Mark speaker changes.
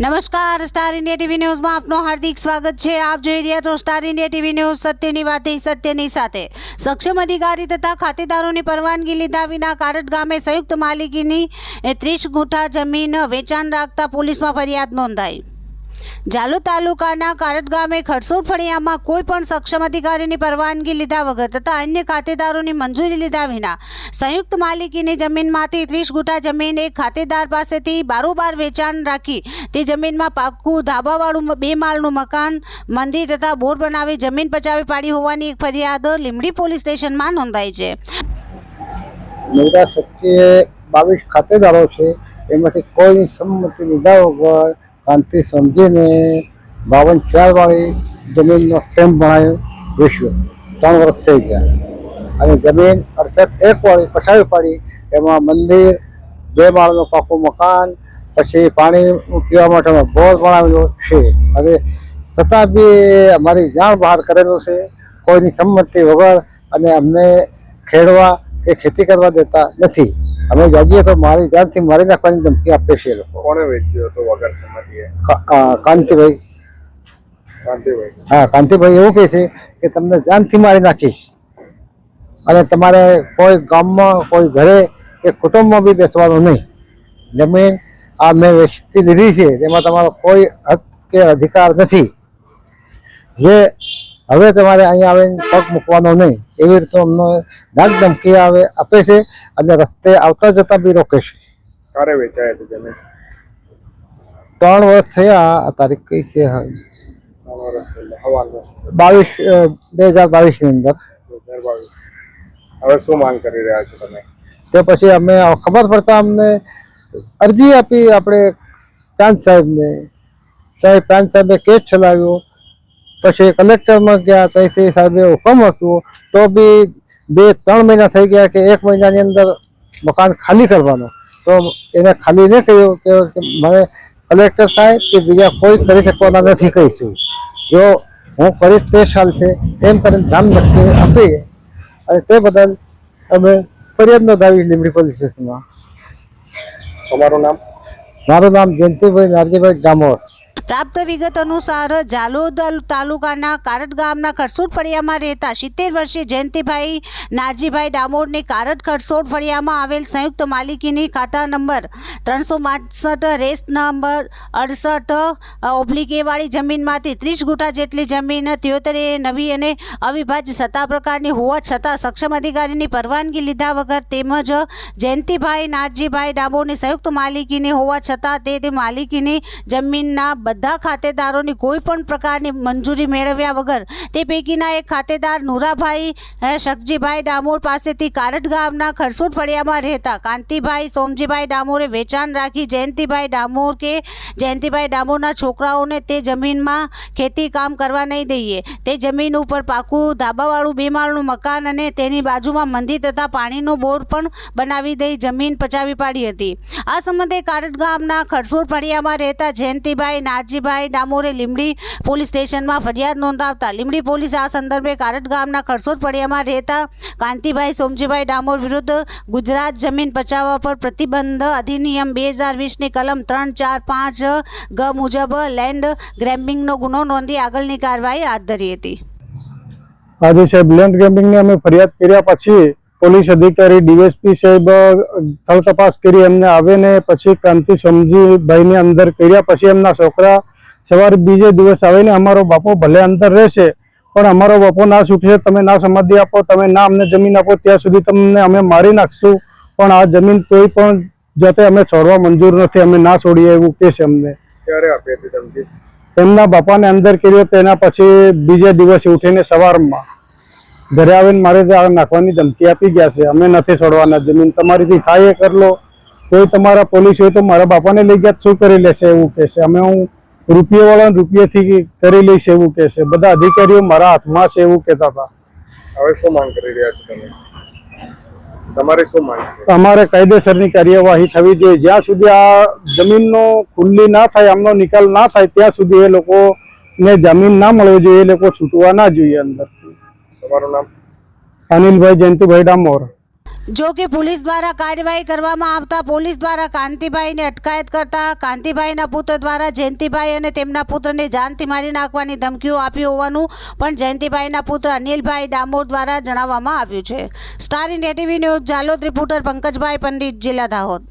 Speaker 1: નમસ્કાર, star India TV ન્યૂઝમાં આપનું હાર્દિક સ્વાગત છે. આપ જોઈ રહ્યા છો સ્ટાર ઇન્ડિયા ટીવી ન્યૂઝ સત્યની વાતે સત્યની સાથે. સક્ષમ અધિકારી તથા ખાતેદારોની પરવાનગી લીધા વિના કારટ ગામે સંયુક્ત માલિકીની ત્રીસ ગુઠા જમીન વેચાણ રાખતા પોલીસમાં ફરિયાદ નોંધાઈ. જાલોદ તાલુકાના કારત ગામે ખડસોડ ફળિયામાં કોઈ પણ સક્ષમ અધિકારીની પરવાનગી લીધા વગર તથા અન્ય ખાતેદારોની મંજૂરી લીધા વિના સંયુક્ત માલિકીની જમીનમાંથી ત્રીસ ગુંઠા જમીન એક ખાતેદાર પાસેથી બારોબાર વેચાણ રાખી તે જમીનમાં પાક્કું ધાબાવાળું બે માળનું મકાન, મંદિર તથા બોર બનાવી જમીન પચાવી પાડી હોવાની એક ફરિયાદ લીમડી પોલીસ સ્ટેશનમાં નોંધાઈ છે.
Speaker 2: બાવીસ ખાતેદારો છે. એમાંથી કોઈની સંમતિ લીધા વગર શાંતિ સમજીને બાવન ચારવાળી જમીનનો કેમ્પ બનાવ્યો વિશ્વ. ત્રણ વર્ષ થઈ ગયા. અને જમીન અડસઠ એક વાળી પછાવી પાડી. એમાં મંદિર બે માળનું પાકું મકાન, પછી પાણી પીવા માટેનો બોર બનાવેલો છે. અને છતાં બી અમારી જાણ બહાર કરેલું છે. કોઈની સંમતિ વગર અને અમને ખેડવા કે ખેતી કરવા દેતા નથી. અમે જાગીએ તો મારી જાનથી મારી નાખવાની ધમકી આપે છે લોકો.
Speaker 3: કોણે વેચ્યો હતો વગર સંમતિએ?
Speaker 2: કાંતિભાઈ.
Speaker 3: કાંતિભાઈ.
Speaker 2: હા કાંતિભાઈ એવું કહે છે કે તમને જાનથી મારી નાખીશ. અને તમારે કોઈ ગામમાં કોઈ ઘરે કે કુટુંબમાં બી બેસવાનું નહીં. જમીન આ મેં વેચતી લીધી છે તેમાં તમારો કોઈ હક કે અધિકાર નથી. જે હવે તમારે અહીંયા આવીને પગ મૂકવાનો નહીં. એવી રીતે અમને ધાક ધમકી આવે આપે છે અને રસ્તે આવતા જતા બી રોકે છે.
Speaker 3: ક્યારે વેચાય હતી જમીન
Speaker 2: ત્રણ વર્ષ થયા આ તારીખ કઈ છે? બાવીસ બે હજાર બાવીસની અંદર.
Speaker 3: હવે શું માંગ કરી રહ્યા છો તમે?
Speaker 2: તે પછી અમે ખબર પડતા અમને અરજી આપી આપણે પ્રાંત સાહેબને. સાહેબ પ્રાંત સાહેબે કેસ ચલાવ્યો. પછી કલેક્ટરમાં ગયા તહેસીલ સાહેબે હુકમ હતું તો બી બે ત્રણ મહિના થઈ ગયા કે એક મહિનાની અંદર મકાન ખાલી કરવાનું. તો એને ખાલી નહીં કહ્યું કે મને કલેક્ટર સાહેબ કે બીજા કોઈ કરી શકવાના નથી કહીશું જો હું કરીશ તે ચાલશે એમ કરીને ધામ નક્કી આપી અને તે બદલ અમે ફરિયાદ નોંધાવી લીમડી પોલીસ સ્ટેશનમાં.
Speaker 3: તમારું નામ?
Speaker 2: મારું નામ જયંતિભાઈ નારજીભાઈ ડામોર
Speaker 1: પ્રાપ્ત વિગત અનુસાર જાલોદ તાલુકાના કારટ ગામના ખરસોડ ફળિયામાં રહેતા સિત્તેર વર્ષીય જયંતિભાઈ નારજીભાઈ ડામોરની કારટ ખરસોડ ફળિયામાં આવેલ સંયુક્ત માલિકીની ખાતા નંબર ત્રણસો બાસઠ, રેસ્ટ નંબર અડસઠ ઓબ્લિકેવાળી જમીનમાંથી ત્રીસ ગુઠા જેટલી જમીન, ત્યોતેર નવી અને અવિભાજ્ય સત્તા પ્રકારની હોવા છતાં સક્ષમ અધિકારીની પરવાનગી લીધા વગર તેમજ જયંતિભાઈ નારજીભાઈ ડામોરની સંયુક્ત માલિકીની હોવા છતાં તે માલિકીની જમીનના બધા ખાતેદારોની કોઈ પણ પ્રકારની મંજૂરી મેળવ્યા વગર તે પૈકીના એક ખાતેદાર નુરાભાઈ શકજીભાઈ ડામોર પાસેથી કારટ ગામના ખરસુર ફળિયામાં રહેતા કાંતિભાઈ, સોમજીભાઈ ડામોરે વેચાણ રાખી જયંતિભાઈ ડામોર કે જયંતિભાઈ ડામોરના છોકરાઓને તે જમીનમાં ખેતી કામ કરવા નહીં દઈએ. તે જમીન ઉપર પાકું ધાબાવાળું બે મકાન અને તેની બાજુમાં મંદિર તથા પાણીનો બોર પણ બનાવી દઈ જમીન પચાવી પાડી હતી. આ સંબંધે કારટ ગામના ખરસુર ફળિયામાં રહેતા જયંતિભાઈ નારજીભાઈ ડામોરે લીમડી પોલીસ સ્ટેશનમાં ફરિયાદ નોંધાવતા લીમડી પોલીસે આ સંદર્ભે કારટ ગામના ખરસોડ ફળિયામાં રહેતા કાંતિભાઈ સોમજીભાઈ ડામોર વિરુદ્ધ ગુજરાત જમીન પચાવવા પર પ્રતિબંધ અધિનિયમ બે હજાર વીસની કલમ ત્રણ ચાર પાંચ ગ મુજબ લેન્ડ ગ્રેમ્બિંગનો ગુનો નોંધી આગળની કાર્યવાહી હાથ ધરી હતી.
Speaker 4: આજે સાહેબ લેન્ડ ગ્રેમ્બિંગની અમે ફરિયાદ કર્યા પછી પોલીસ અધિકારી ડીએસપી સાહેબ સ્થળ તપાસ કરી એમને આવીને પછી ક્રાંતિ સમજીભાઈને અંદર કર્યા. પછી એમના છોકરા સવારે બીજે દિવસ આવીને અમારો બાપો ભલે અંદર રહેશે પણ અમારો બાપો ના છૂટશે તમે ના સમાધિ આપો તમે ના અમને જમીન આપો ત્યાં સુધી તમને અમે મારી નાખશું. પણ આ જમીન કોઈ પણ જાતે અમે છોડવા મંજૂર નથી અમે ના છોડીએ એવું કહે છે અમને.
Speaker 3: ક્યારે આપી હતી ધમકી?
Speaker 4: એમના બાપાને અંદર કર્યો તેના પછી બીજે દિવસે ઉઠીને સવારમાં. ઘરે આવીને મારે નાખવાની ધમકી આપી ગયા છે અમે નથી છોડવાના. જમીન તમારીથી થાય એ કરલો કોઈ તમારા પોલીસ હોય તો મારા બાપાને લઈ ગયા શું કરી લેશે એવું કહેશે અમે હું રૂપિયાવાળાને રૂપિયાથી કરી લઈશ એવું કહેશે બધા અધિકારીઓ મારા હાથમાં છે એવું કહેતા હતા.
Speaker 3: હવે શું માંગ કરી રહ્યા છો તમે? તમારે શું માંગ છે?
Speaker 4: અમારે કાયદેસરની કાર્યવાહી થવી જોઈએ. જ્યાં સુધી આ જમીનનો ખુલ્લી ના થાય આમનો નિકાલ ના થાય ત્યાં સુધી એ લોકોને જમીન ના મળવી જોઈએ એ લોકો છૂટવા ના જોઈએ અંદરથી
Speaker 3: તમારું નામ?
Speaker 4: અનિલભાઈ જયંતિભાઈ ડામોર.
Speaker 1: જો કે પોલીસ દ્વારા કાર્યવાહી કરવામાં આવતા પોલીસ દ્વારા કાંતિભાઈને અટકાયત કરતા કાંતિભાઈના પુત્ર દ્વારા જયંતિભાઈ અને તેમના પુત્રને જાનથી મારી નાખવાની ધમકીઓ આપી હોવાનું પણ જયંતિભાઈના પુત્ર અનિલભાઈ ડામોર દ્વારા જણાવવામાં આવ્યું છે. Star India TV news Jalod reporter Pankajbhai Pandit જિલ્લા દાહોદ.